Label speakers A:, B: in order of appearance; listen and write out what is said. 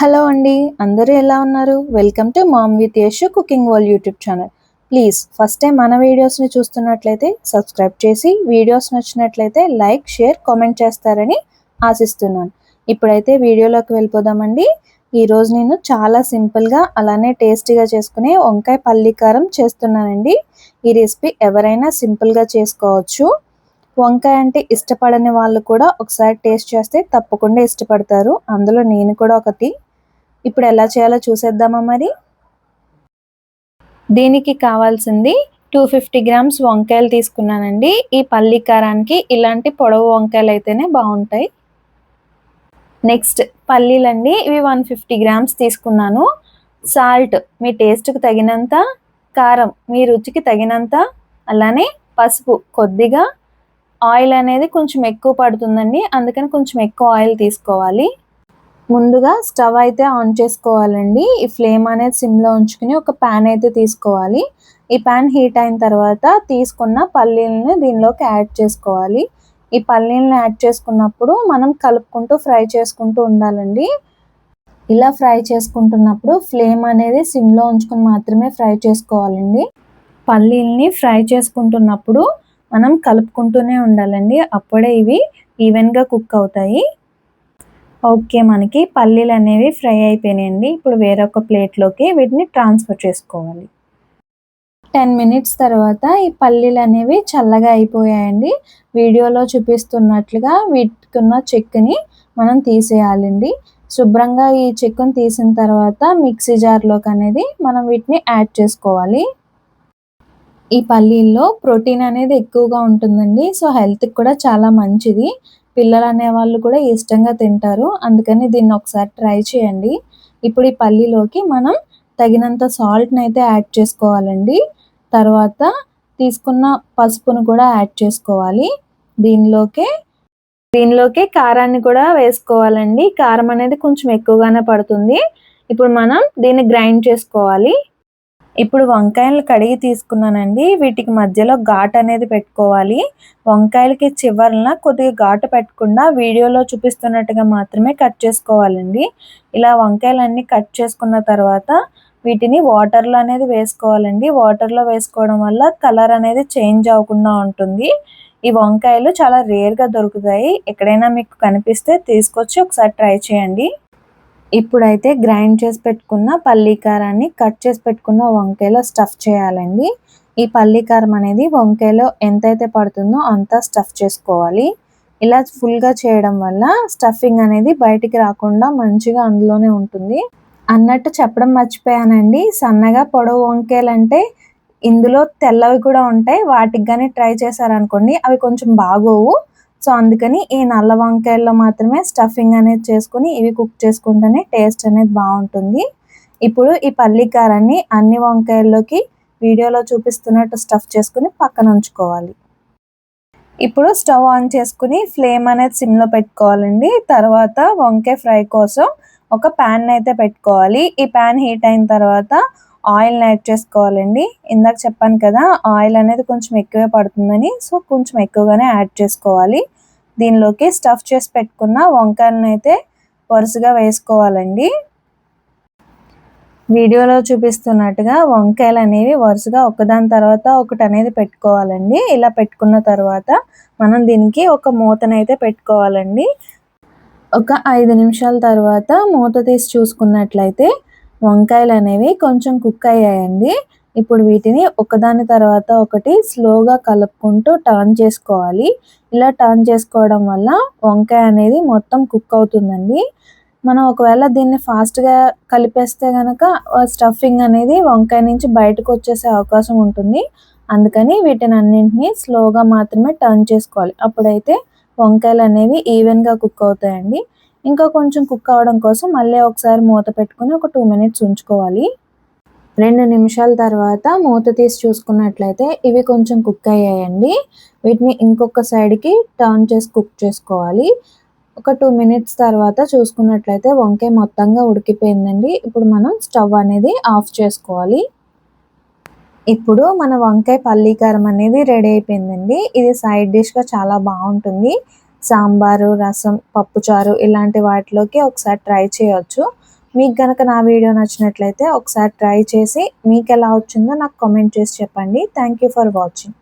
A: Hello అండి అందరూ ఎలా ఉన్నారు? Welcome to mom with Yashu cooking world YouTube channel please first time మన వీడియోస్ని చూస్తున్నట్లయితే సబ్స్క్రైబ్ చేసి వీడియోస్ నచ్చినట్లయితే లైక్ షేర్ కామెంట్ చేస్తారని ఆశిస్తున్నాను. ఇప్పుడైతే వీడియోలోకి వెళ్ళిపోదామండి. ఈరోజు నేను చాలా సింపుల్గా అలానే టేస్టీగా చేసుకునే వంకాయ పల్లికారం చేస్తున్నానండి. ఈ రెసిపీ ఎవరైనా సింపుల్గా చేసుకోవచ్చు. వంకాయ అంటే ఇష్టపడని వాళ్ళు కూడా ఒకసారి టేస్ట్ చేస్తే తప్పకుండా ఇష్టపడతారు. అందులో నేను కూడా ఒకటి ఇప్పుడు ఎలా చేయాలో చూసేద్దామా మరి? దీనికి కావాల్సింది టూ ఫిఫ్టీ గ్రామ్స్ వంకాయలు తీసుకున్నానండి. ఈ పల్లి కారానికి ఇలాంటి పొడవు వంకాయలు అయితేనే బాగుంటాయి. నెక్స్ట్ పల్లీలండి. ఇవి వన్ ఫిఫ్టీ గ్రామ్స్ తీసుకున్నాను. సాల్ట్ మీ టేస్ట్కి తగినంత. కారం మీ రుచికి తగినంత. అలానే పసుపు కొద్దిగా. ఆయిల్ అనేది కొంచెం ఎక్కువ పడుతుందండి. అందుకని కొంచెం ఎక్కువ ఆయిల్ తీసుకోవాలి. ముందుగా స్టవ్ అయితే ఆన్ చేసుకోవాలండి. ఈ ఫ్లేమ్ అనేది సిమ్లో ఉంచుకుని ఒక ప్యాన్ అయితే తీసుకోవాలి. ఈ ప్యాన్ హీట్ అయిన తర్వాత తీసుకున్న పల్లీలను దీనిలోకి యాడ్ చేసుకోవాలి. ఈ పల్లీలను యాడ్ చేసుకున్నప్పుడు మనం కలుపుకుంటూ ఫ్రై చేసుకుంటూ ఉండాలండి. ఇలా ఫ్రై చేసుకుంటున్నప్పుడు ఫ్లేమ్ అనేది సిమ్లో ఉంచుకుని మాత్రమే ఫ్రై చేసుకోవాలండి. పల్లీల్ని ఫ్రై చేసుకుంటున్నప్పుడు మనం కలుపుకుంటూనే ఉండాలండి. అప్పుడే ఇవి ఈవెన్గా కుక్ అవుతాయి. ఓకే మనకి పల్లీలు అనేవి ఫ్రై అయిపోయినాయండి. ఇప్పుడు వేరొక ప్లేట్లోకి వీటిని ట్రాన్స్ఫర్ చేసుకోవాలి. టెన్ మినిట్స్ తర్వాత ఈ పల్లీలు అనేవి చల్లగా అయిపోయాయండి. వీడియోలో చూపిస్తున్నట్లుగా వీటికున్న చెక్కుని మనం తీసేయాలండి. శుభ్రంగా ఈ చెక్కుని తీసిన తర్వాత మిక్సీ జార్లోకి అనేది మనం వీటిని యాడ్ చేసుకోవాలి. ఈ పల్లీల్లో ప్రోటీన్ అనేది ఎక్కువగా ఉంటుందండి. సో హెల్త్కి కూడా చాలా మంచిది. పిల్లలు అనేవాళ్ళు కూడా ఇష్టంగా తింటారు. అందుకని దీన్ని ఒకసారి ట్రై చేయండి. ఇప్పుడు ఈ పల్లీలోకి మనం తగినంత సాల్ట్ని అయితే యాడ్ చేసుకోవాలండి. తర్వాత తీసుకున్న పసుపును కూడా యాడ్ చేసుకోవాలి. దీనిలోకే దీనిలోకి కారాన్ని కూడా వేసుకోవాలండి. కారం అనేది కొంచెం ఎక్కువగానే పడుతుంది. ఇప్పుడు మనం దీన్ని గ్రైండ్ చేసుకోవాలి. ఇప్పుడు వంకాయలు కడిగి తీసుకున్నానండి. వీటికి మధ్యలో ఘాట్ అనేది పెట్టుకోవాలి. వంకాయలకి చివరన కొద్దిగా ఘాటు పెట్టకుండా వీడియోలో చూపిస్తున్నట్టుగా మాత్రమే కట్ చేసుకోవాలండి. ఇలా వంకాయలన్నీ కట్ చేసుకున్న తర్వాత వీటిని వాటర్లో అనేది వేసుకోవాలండి. వాటర్లో వేసుకోవడం వల్ల కలర్ అనేది చేంజ్ అవ్వకుండా ఉంటుంది. ఈ వంకాయలు చాలా రేర్గా దొరుకుతాయి. ఎక్కడైనా మీకు కనిపిస్తే తీసుకొచ్చి ఒకసారి ట్రై చేయండి. ఇప్పుడైతే గ్రైండ్ చేసి పెట్టుకున్న పల్లీ కారాన్ని కట్ చేసి పెట్టుకున్న వంకాయలో స్టఫ్ చేయాలండి. ఈ పల్లీ కారం అనేది వంకాయలో ఎంతైతే పడుతుందో అంతా స్టఫ్ చేసుకోవాలి. ఇలా ఫుల్గా చేయడం వల్ల స్టఫింగ్ అనేది బయటికి రాకుండా మంచిగా అందులోనే ఉంటుంది. అన్నట్టు చెప్పడం మర్చిపోయానండి. సన్నగా పొడవు వంకాయలు అంటే ఇందులో తెల్లవి కూడా ఉంటాయి. వాటికి కానీ ట్రై చేశారనుకోండి అవి కొంచెం బాగోవు. సో అందుకని ఈ నల్ల వంకాయల్లో మాత్రమే స్టఫింగ్ అనేది చేసుకుని ఇవి కుక్ చేసుకుంటేనే టేస్ట్ అనేది బాగుంటుంది. ఇప్పుడు ఈ పల్లికారాన్ని అన్ని వంకాయల్లోకి వీడియోలో చూపిస్తున్నట్టు స్టఫ్ చేసుకుని పక్కన ఉంచుకోవాలి. ఇప్పుడు స్టవ్ ఆన్ చేసుకుని ఫ్లేమ్ అనేది సిమ్లో పెట్టుకోవాలండి. తర్వాత వంకాయ ఫ్రై కోసం ఒక ప్యాన్ అయితే పెట్టుకోవాలి. ఈ ప్యాన్ హీట్ అయిన తర్వాత ఆయిల్ని యాడ్ చేసుకోవాలండి. ఇందాక చెప్పాను కదా ఆయిల్ అనేది కొంచెం ఎక్కువే పడుతుందని సో కొంచెం ఎక్కువగానే యాడ్ చేసుకోవాలి. దీనిలోకి స్టఫ్ చేసి పెట్టుకున్న వంకాయలను అయితే వరుసగా వేసుకోవాలండి. వీడియోలో చూపిస్తున్నట్టుగా వంకాయలు అనేవి వరుసగా ఒకదాని తర్వాత ఒకటి అనేది పెట్టుకోవాలండి. ఇలా పెట్టుకున్న తర్వాత మనం దీనికి ఒక మూతనైతే పెట్టుకోవాలండి. ఒక ఐదు నిమిషాల తర్వాత మూత తీసి చూసుకున్నట్లయితే వంకాయలు అనేవి కొంచెం కుక్ అయ్యాయండి. ఇప్పుడు వీటిని ఒకదాని తర్వాత ఒకటి స్లోగా కలుపుకుంటూ టర్న్ చేసుకోవాలి. ఇలా టర్న్ చేసుకోవడం వల్ల వంకాయ అనేది మొత్తం కుక్ అవుతుందండి. మనం ఒకవేళ దీన్ని ఫాస్ట్గా కలిపేస్తే కనుక స్టఫింగ్ అనేది వంకాయ నుంచి బయటకు వచ్చేసే అవకాశం ఉంటుంది. అందుకని వీటిని అన్నింటినీ స్లోగా మాత్రమే టర్న్ చేసుకోవాలి. అప్పుడైతే వంకాయలు అనేవి ఈవెన్గా కుక్ అవుతాయండి. ఇంకా కొంచెం కుక్ అవ్వడం కోసం మళ్ళీ ఒకసారి మూత పెట్టుకుని ఒక టూ మినిట్స్ ఉంచుకోవాలి. రెండు నిమిషాల తర్వాత మూత తీసి చూసుకున్నట్లయితే ఇవి కొంచెం కుక్ అయ్యాయండి. వీటిని ఇంకొక సైడ్కి టర్న్ చేసి కుక్ చేసుకోవాలి. ఒక టూ మినిట్స్ తర్వాత చూసుకున్నట్లయితే వంకాయ మొత్తంగా ఉడికిపోయిందండి. ఇప్పుడు మనం స్టవ్ అనేది ఆఫ్ చేసుకోవాలి. ఇప్పుడు మన వంకాయ పల్లీకారం అనేది రెడీ అయిపోయిందండి. ఇది సైడ్ డిష్గా చాలా బాగుంటుంది. సాంబారు రసం పప్పుచారు ఇలాంటి వాటిలోకి ఒకసారి ట్రై చేయొచ్చు. మీకు కనుక నా వీడియో నచ్చినట్లయితే ఒకసారి ట్రై చేసి మీకు ఎలా వచ్చిందో నాకు కామెంట్ చేసి చెప్పండి. Thank you for watching